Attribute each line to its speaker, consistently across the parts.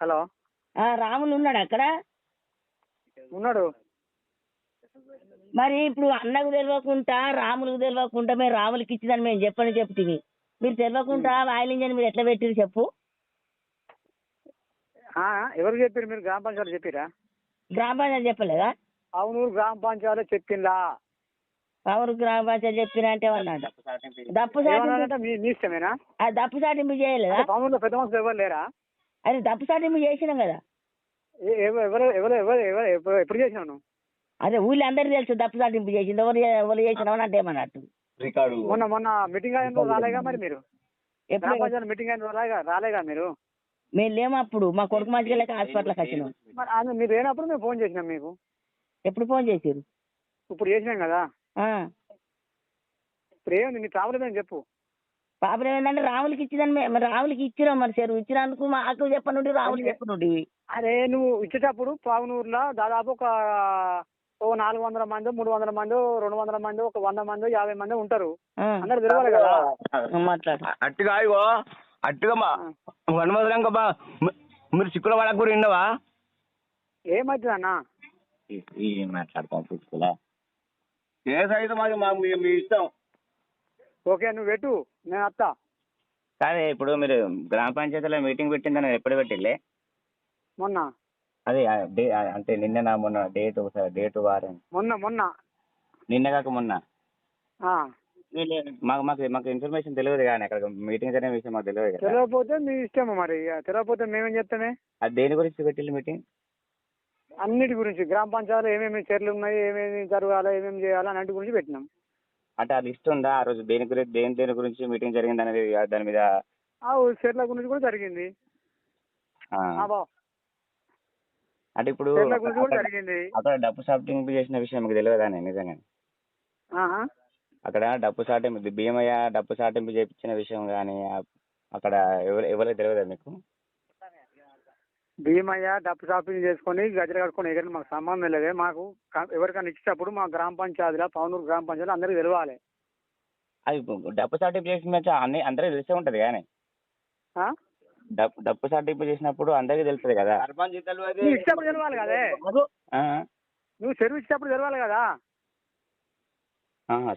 Speaker 1: Hello.
Speaker 2: Ramulu ఉన్నాడు అక్కడ?
Speaker 1: ఉన్నాడు.
Speaker 2: మరి ఇప్పుడు అన్నకు తెలియకుండా రాములకు తెలియకుండా మేము రాములకి ఇచ్చిందని మేము చెప్పని చెప్తుంది మీరు తెలియకుండా ఆయిల్ ఇంజన్ మీరు ఎట్లా పెట్టిరు చెప్పు.
Speaker 1: ఆ, ఎవరు చెప్పారు మీరు? గ్రామ పంచాయతీ చెప్పిరా?
Speaker 2: గ్రామ పంచాయతీ చెప్పలేదా?
Speaker 1: అవునూరు గ్రామ పంచాయతీ చెప్పిందా
Speaker 2: ఎవరు గ్రామ పంచాయతీ చెప్పిన అంటే అన్నాడు దప్పు సాటింపు ఆ దప్పు సాటింపు చేయలేదా?
Speaker 1: పవన్లో పెద్ద మనుషులు ఎవరు లేరా?
Speaker 2: అది దప్పు సాటింపు చేసినాం కదా.
Speaker 1: ఎవరు ఎవరు ఎవరు ఎవరు ఎప్పుడు చేసినాను
Speaker 2: అదే ఊళ్ళో అందరికి తెలుసు దప్పు సాటింపు చేసింది. ఎవరు ఎవరు చేసినావు అంటే ఏమన్నట్టు
Speaker 3: రికార్డు.
Speaker 1: మొన్న మొన్న మీటింగ్ అయిన రాలేగా మరి మీరు?
Speaker 2: ఎప్పుడు?
Speaker 1: మీటింగ్ అయిన రాలేగా రాలేగా మీరు?
Speaker 2: మేము లేము అప్పుడు. మా కొడుకు మంచిగా లేక హాస్పిటల్కి వచ్చినాం.
Speaker 1: మరి లేనప్పుడు మేము ఫోన్ చేసినాం మీకు.
Speaker 2: ఎప్పుడు ఫోన్ చేసిరు
Speaker 1: ఇప్పుడు చేసినాం కదా. ఇప్పుడు ఏముంది నీ ప్రాబ్లం ఏం చెప్పు.
Speaker 2: పాపం ఏంటంటే రాములకి ఇచ్చిందని మే- మరి రాములకి ఇచ్చినాం మరి చెరువు ఇచ్చినందుకు మాకు చెప్పనుండి రాములకి చెప్పనుండి
Speaker 1: అరే నువ్వు ఇచ్చేటప్పుడు పావునూరులో దాదాపు ఒక ఓ నాలుగు వందల మంది మూడు వందల మంది రెండు వందల మంది ఒక వంద మంది యాభై మంది ఉంటారు.
Speaker 2: ఆ.
Speaker 1: అందరు తెలవాలి కదా.
Speaker 2: మాట్లాడు.
Speaker 3: అట్టుగా ఇగో అట్టుగా మా బా మీ- మీరు చిక్కుల వాళ్ళకు కూడా విన్నవా
Speaker 1: ఏమవుతుంది అన్న
Speaker 3: ఏం మాట్లాడతాం చూసుకోలే కేసు అయితే మాది మాకు మీ మీ ఇష్టం.
Speaker 1: ఓకే నువ్వు పెట్టు నేను వస్తా
Speaker 4: కాదే ఇప్పుడు మీరు గ్రామ పంచాయతీలో మీటింగ్ పెట్టిందని ఎప్పుడు పెట్టిల్లే?
Speaker 1: మొన్న.
Speaker 4: అదే ఆ డే ఆ అంటే నిన్న నా మొన్న డేట్ ఒకసారి డేట్ వారం.
Speaker 1: మొన్న మొన్న.
Speaker 4: నిన్న కాక మొన్న?
Speaker 1: ఆ.
Speaker 4: మాకు మాకు మాకు ఇన్ఫర్మేషన్ తెలియదు కానీ అక్కడ మీటింగ్ జరిగిన విషయం మాకు తెలియదు కదా.
Speaker 1: తెలియకపోతే మీ ఇష్టం మరి ఇక తెలియకపోతే మేమేం చెప్తామే
Speaker 4: అది దేని గురించి పెట్టిల్లు మీటింగ్?
Speaker 1: అన్నిటి గురించి గ్రామ పంచాయతీలో ఏమేమి చర్యలు ఉన్నాయి ఏమేమి జరగాలి ఏమేమి చేయాలి అన్నిటి గురించి పెట్టినాం.
Speaker 4: అంటే ఆ లిస్ట్ ఉందా? ఆ రోజు దేని గురించి దేని దేని గురించి మీటింగ్ జరిగింది అనేది దాని మీద
Speaker 1: ఆ చర్యల గురించి కూడా జరిగింది.
Speaker 4: ఆ,
Speaker 1: ఆ బావ
Speaker 4: అంటే ఇప్పుడు
Speaker 1: చర్యల గురించి కూడా
Speaker 4: అక్కడ-
Speaker 1: జరిగింది.
Speaker 4: అక్కడ డబ్బు షాపింగ్ చేసిన విషయం మీకు తెలియదా నిజంగా.
Speaker 1: ఆహా.
Speaker 4: అక్కడ డబ్బు సాటింపు భీమయ్య డబ్బు సాటింపు చేయించిన విషయం కానీ అక్కడ ఎవరు ఎవరికి తెలియదా మీకు?
Speaker 1: భీమయ్య డబ్బు షాపింగ్ చేసుకొని గజలు కట్టుకొని ఎగరని మాకు సంబంధం లేదే. మాకు క- ఎవరికైనా ఇచ్చేటప్పుడు మా గ్రామ పంచాయతీలో పవనూరు గ్రామ పంచాయతీ అందరికీ తెలవాలి.
Speaker 4: అది డబ్బు సాటింపు చేసిన అన్ని అందరికీ తెలిసే ఉంటది కానీ.
Speaker 1: ఆ?
Speaker 4: డబ్బు డబ్బు సాటింపు చేసినప్పుడు అందరికీ తెలుస్తుంది కదా.
Speaker 1: నువ్వు ఇచ్చేటప్పుడు తెలవాలి కదే.
Speaker 4: ఆ,
Speaker 1: నువ్వు చెరువు ఇచ్చేటప్పుడు తెలవాలి కదా.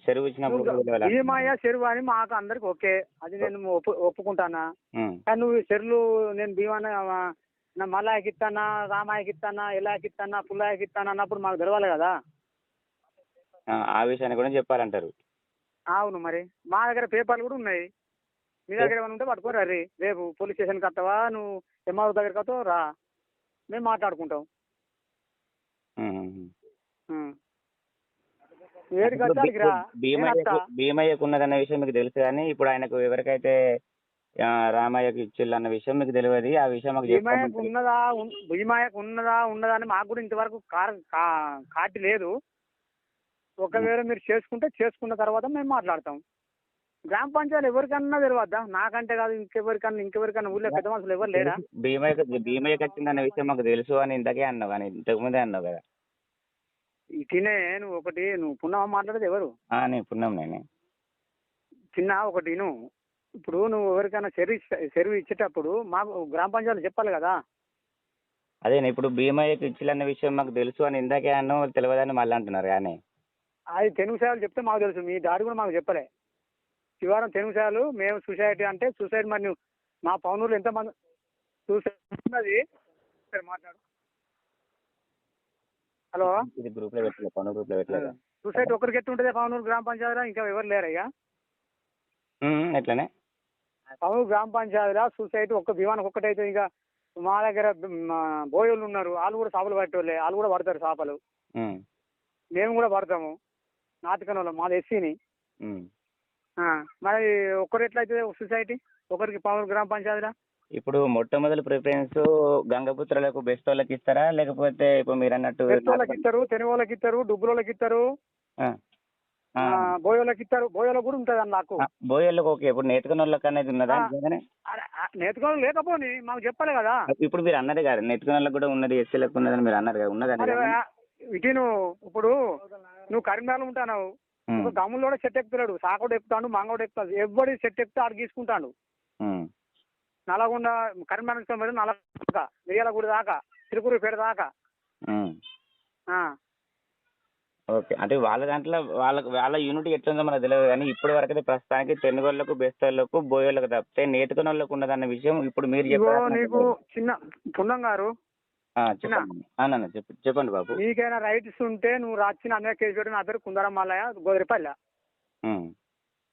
Speaker 4: చెరువు ఇచ్చినప్పుడు
Speaker 1: నువ్వు
Speaker 4: కూడా తెలియాలా?
Speaker 1: భీమయ్య చెరువు అని మాకు అందరికి ఓకే. అది నేను ఒప్పు ఒప్పుకుంటానా?
Speaker 4: ఉమ్,
Speaker 1: కానీ నువ్వు చెరువులు నేను భీమాన నా మల్లాయకి ఇస్తానా రామాయకి ఇస్తానా ఇలాకి ఇస్తానా పుల్లాయకి ఇస్తానా అన్నప్పుడు మాకు తెలవాలి కదా.
Speaker 4: ఆ, విషయాన్ని కూడా చెప్పాలంటారు.
Speaker 1: అవును మరి. మా దగ్గర పేపర్లు కూడా ఉన్నాయి. మీ దగ్గర ఏమైనా ఉంటే పట్టుకోరా రే. రేపు పోలీస్ స్టేషన్కి వస్తావా? నువ్వు ఎంఆర్ఓ దగ్గరికి వస్తావు? రా. మేము మాట్లాడుకుంటాం.
Speaker 4: భీమయ్యకు ఉన్నదన్న విషయం మీకు తెలుసు కానీ ఇప్పుడు ఆయనకు ఎవరికైతే రామయ్యకు ఇచ్చిల్లు అన్న విషయం మీకు తెలియదు. ఆ విషయం మాకు చెప్పమంటారు.
Speaker 1: ఉన్నదా ఉన్- భీమాయకు ఉన్నదా ఉన్నదా అని మాకు కూడా ఇంతవరకు కార్ కా- కార్డు లేదు. ఒకవేళ మీరు చేసుకుంటే చేసుకున్న తర్వాత మేము మాట్లాడతాం. గ్రామ పంచాయతీ ఎవరికన్నా తెలియద్దా? నాకంటే కాదు ఇంకెవరికన్నా ఇంకెవరికన్నా ఊళ్ళో పెద్ద మనుషులు ఎవరు లేరా?
Speaker 4: భీమయ్యకు భీమయ్యకు వచ్చిందన్న విషయం మాకు తెలుసు అని ఇంతకే అన్నావు కానీ ఇంతకు ముందే అన్నావు కదా.
Speaker 1: ఇటీనే నువ్వు ఒకటి నువ్వు పున్నమ మాట్లాడేది ఎవరు?
Speaker 4: ఆ, నేను పున్నాం నేనే.
Speaker 1: చిన్న ఒకటి నువ్వు ఇప్పుడు నువ్వు ఎవరికైనా ఇచ్చే- చెరువు ఇచ్చేటప్పుడు మాకు గ్రామ పంచాయతీ చెప్పాలి కదా.
Speaker 4: అదే ఇప్పుడు భీమయ్యకు ఇచ్చిల్లన్న విషయం మాకు తెలుసు అని ఇందాకే అన్నావు తెలియదని మళ్ళీ అంటున్నారు కానీ.
Speaker 1: అది తెలుగు సేవలు చెప్తే మాకు తెలుసు మీ దాడి కూడా మాకు చెప్పలే. శివారం తెలుగు సేవలు మేము సొసైటీ అంటే సొసైటీ మరి మా పౌనూరులో ఎంతమంది సొసైటీ ఉన్నది? సరే మాట్లాడు. హలో?
Speaker 4: ఇది గ్రూప్లో పెట్టలేదు పన్ను గ్రూప్లో పెట్టలేదు.
Speaker 1: సొసైటీ ఒకరికి ఎట్టు ఉంటుంది పౌనూరు గ్రామ పంచాయతీలో? ఇంకా ఎవరు లేరు ఇక?
Speaker 4: ఉమ్, ఎట్లనే.
Speaker 1: పౌనూరు గ్రామ పంచాయతీలో సొసైటీ ఒక్క భీమానికి ఒక్కటైతే ఇంకా మా దగ్గర మా బోయోళ్ళు ఉన్నారు. వాళ్ళు కూడా చేపలు పట్టేవాళ్ళే. వాళ్ళు కూడా పడతారు చేపలు మేము కూడా పడతాము. నాటకం వాళ్ళం మాది ఎస్సీని. మరి ఒక్కరు ఎట్లయితే సొసైటీ? ఒకరికి పౌనూరు గ్రామ పంచాయతీలో?
Speaker 4: ఇప్పుడు మొట్టమొదటి ప్రిఫరెన్స్ గంగపుత్రులకు బెస్ట్ వాళ్ళకి ఇస్తారా? లేకపోతే ఇప్పుడు మీరు అన్నట్టు
Speaker 1: ఇస్తారు తెనుగోళ్ళకి ఇస్తారు డుబ్బులోళ్ళకి ఇస్తారు. బోయోళ్ళకి ఇస్తారు బోయోలో కూడా ఉంటుంది అన్న నాకు
Speaker 4: ఆ, బోయర్లకు ఓకే. ఇప్పుడు నేర్చుకున్న వాళ్ళకి అనేది ఉన్నదా?
Speaker 1: నేర్చుకోవడం లేకపోని మాకు చెప్పాలి కదా.
Speaker 4: ఇప్పుడు మీరు అన్నది కాదు. నేర్చుకున్న వాళ్ళకి కూడా ఉన్నది ఎస్సీలకు ఉన్నదని మీరు అన్నారు కదా. ఉన్నదా?
Speaker 1: ఇటు నువ్వు ఇప్పుడు నువ్వు కరీంనగర్లో ఉంటావు గమ్ములో కూడా చెట్టు ఎక్కుతాడు సాకోడు ఎక్కుతాడు మంగోడు ఎక్కుతాడు. ఎవడి చెట్టు ఎక్కితే ఆడు గీసుకుంటాడు.
Speaker 4: ఉమ్.
Speaker 1: నల్గొండ కరీంనగర్ దాకా మిర్యాలగూడ దాకా తిరుపూరుపేట దాకా.
Speaker 4: ఓకే. అంటే వాళ్ళ దాంట్లో వాళ్ళకి వాళ్ళ యూనిట్ ఎట్లుందో మనకు తెలియదు కానీ ఇప్పటి వరకు అయితే ప్రస్తుతానికి తెనుగోళ్ళకు బెస్తోళ్ళకు బోయోళ్ళకు తప్పితే నేతకుని వాళ్ళకు ఉన్నదన్న విషయం ఇప్పుడు మీరు
Speaker 1: ఇగో
Speaker 4: చెప్పారు నాకు.
Speaker 1: చిన్న పున్నం గారు.
Speaker 4: చెప్పండి. చెప్ప చెప్పండి బాబు.
Speaker 1: నీకైనా రైట్స్ ఉంటే నువ్వు రాచిన అన్న కేసు పెట్టి నా పేరు కుందరం మల్లయ్య గోదిరిపల్లె
Speaker 4: ఉమ్,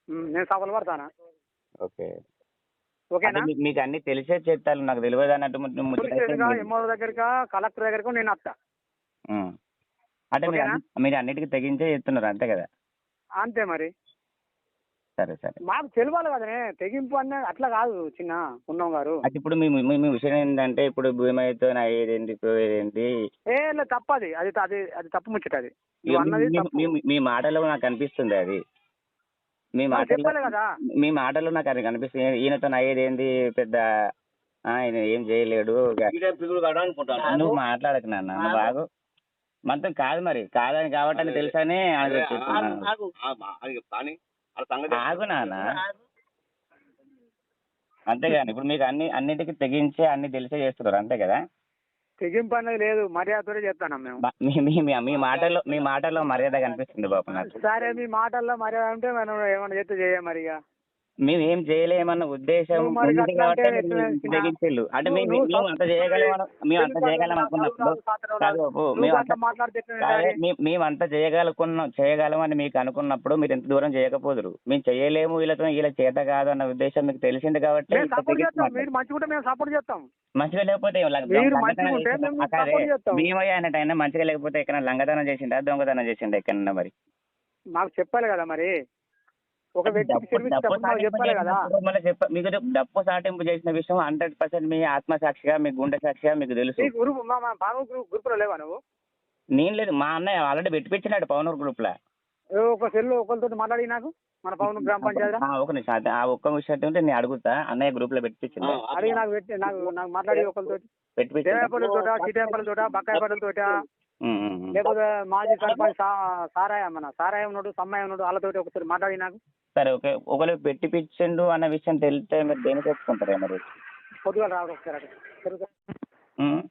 Speaker 1: ఉమ్, నేను సభలు పడతానా?
Speaker 4: ఓకే.
Speaker 1: ఓకేనా?
Speaker 4: అంటే మీ- మీకు అన్ని తెలిసే చేస్తాలు నాకు తెలియదు అన్నట్టు ముచ్చట అయితే మీరు-
Speaker 1: కలెక్టర్ దగ్గరకు నేను వస్తా
Speaker 4: ఉమ్. అంటే మీరు? అన్ని- అన్నిటికీ తెగించే చెప్తున్నారు అంతే కదా?
Speaker 1: అంతే మరి.
Speaker 4: సరే సరే.
Speaker 1: మాకు తెలియాలి కదనే తెగింపు అనే అట్లా కాదు చిన్న పున్నం గారు.
Speaker 4: అయితే ఇప్పుడు మీ మీ- విషయం ఏంటంటే ఇప్పుడు భూమితో అయ్యేదేంటి పోయేదేంటి?
Speaker 1: ఏ తప్పది. అది అది అది తప్పు ముచ్చట అది.
Speaker 4: మీ-
Speaker 1: అన్నది
Speaker 4: మీ-
Speaker 1: తప్పు.
Speaker 4: మీ- మీ మాటలో నాకు అనిపిస్తుంది అది. మీ మాటలో
Speaker 1: కదా.
Speaker 4: మీ మాటలో నాకు అది కనిపిస్తుంది. ఈయనతో అయ్యేదేంటి పెద్ద ఆ, ఆయన ఏం చేయలేడు. నువ్వు మాట్లాడకు నాన్న బాగు మొత్తం కాదు మరి. కాదని కాబట్టి అని తెలుసని ఆగు నాన్న. అంతేగాని ఇప్పుడు మీకు అన్ని అన్నిటికీ తెగించే అన్ని తెలిసే చేస్తున్నారు. అంతే కదా?
Speaker 1: తెగింపు అనేది లేదు. మర్యాదతోనే చెప్తాను మేము.
Speaker 4: మీ మాటల్లో మీ మాటల్లో మర్యాద కనిపిస్తుంది బాబు నాకు.
Speaker 1: సరే మీ మాటల్లో మర్యాద ఉంటే మనం ఏమన్నా చేస్తే చేయ మరి ఇక
Speaker 4: మేము ఏం చేయలేమన్న ఉద్దేశం ఉంది కాబట్టి
Speaker 1: అంటే
Speaker 4: ఇంత తెగించిళ్ళు. మేము అంత చేయగలం మేము అంత చేయగలం అనుకున్నప్పుడు మేము అంత చేయగలుగుకున్నాం చేయగలమని మీకు అనుకున్నప్పుడు మీరు ఎంత దూరం చేయకపోదురు. మేము చేయలేము వీళ్ళతో వీళ్ళ చేత కాదు అన్న ఉద్దేశం మీకు తెలిసింది కాబట్టి ఇంత
Speaker 1: మంచిగా
Speaker 4: లేకపోతే ఏం లంగ-
Speaker 1: మీరు
Speaker 4: లంగతనం
Speaker 1: మంచిగా ఉంటే
Speaker 4: చేసిండా?
Speaker 1: మేము
Speaker 4: ఆ కాదే,
Speaker 1: సపోర్ట్ చేస్తాం.
Speaker 4: భీమయ్య అనేటైనా మంచిగా లేకపోతే ఎక్కడ లంగతనం చేసిండా దొంగతనం చేసిండా ఎక్కడన్నా మరి?
Speaker 1: మాకు చెప్పాలి కదా మరి. ఒక వ్యక్తికి సర్వీస్ మాకు చెప్పాలి కదా.
Speaker 4: డప్పు సాటింపు చేసిన విషయం హండ్రెడ్ పర్సెంట్ మీ ఆత్మసాక్షిగా మీ గుండె సాక్షిగా మీకు తెలుసు.
Speaker 1: గ్రూప్ మా మా బాను గ్రూప్ గ్రూప్లో లేవా నువ్వు?
Speaker 4: నేను లేదు మా అన్నయ్య ఆల్రెడీ పెట్టిపించినాడు పవనూర్
Speaker 1: గ్రూప్లో ఒక సెల్ ఒకరితో మాట్లాడి నాకు మన పవన్ గ్రామ పంచాయతీ
Speaker 4: ఒక నిమిషం ఆ ఒక్క విషయం ఉంటే నేను అడుగుతా అన్నయ్య గ్రూప్లో పెట్టించింది
Speaker 3: ఆ,
Speaker 1: అడిగి నాకు పెట్టి నాకు నాకు మాట్లాడి ఒకరితో
Speaker 4: పెట్టిపించింది
Speaker 1: దేవాపల్లి తోట సీతాపల్లి తోట బక్కాయపల్లి తోట. లేకపోతే మాజీ సర్పంచ్ సారాయ మన సారాయ ఉన్నాడు సమ్మాయి ఉన్నాడు వాళ్ళతోటి ఒకసారి మాట్లాడి నాకు.
Speaker 4: సరే ఓకే ఒకవేళ పెట్టిపించిండు అన్న విషయం తెలిస్తే మీరు దేనికి ఒప్పుకుంటారా మరి
Speaker 1: పొద్దుగా ఒకసారి.
Speaker 4: ఉమ్.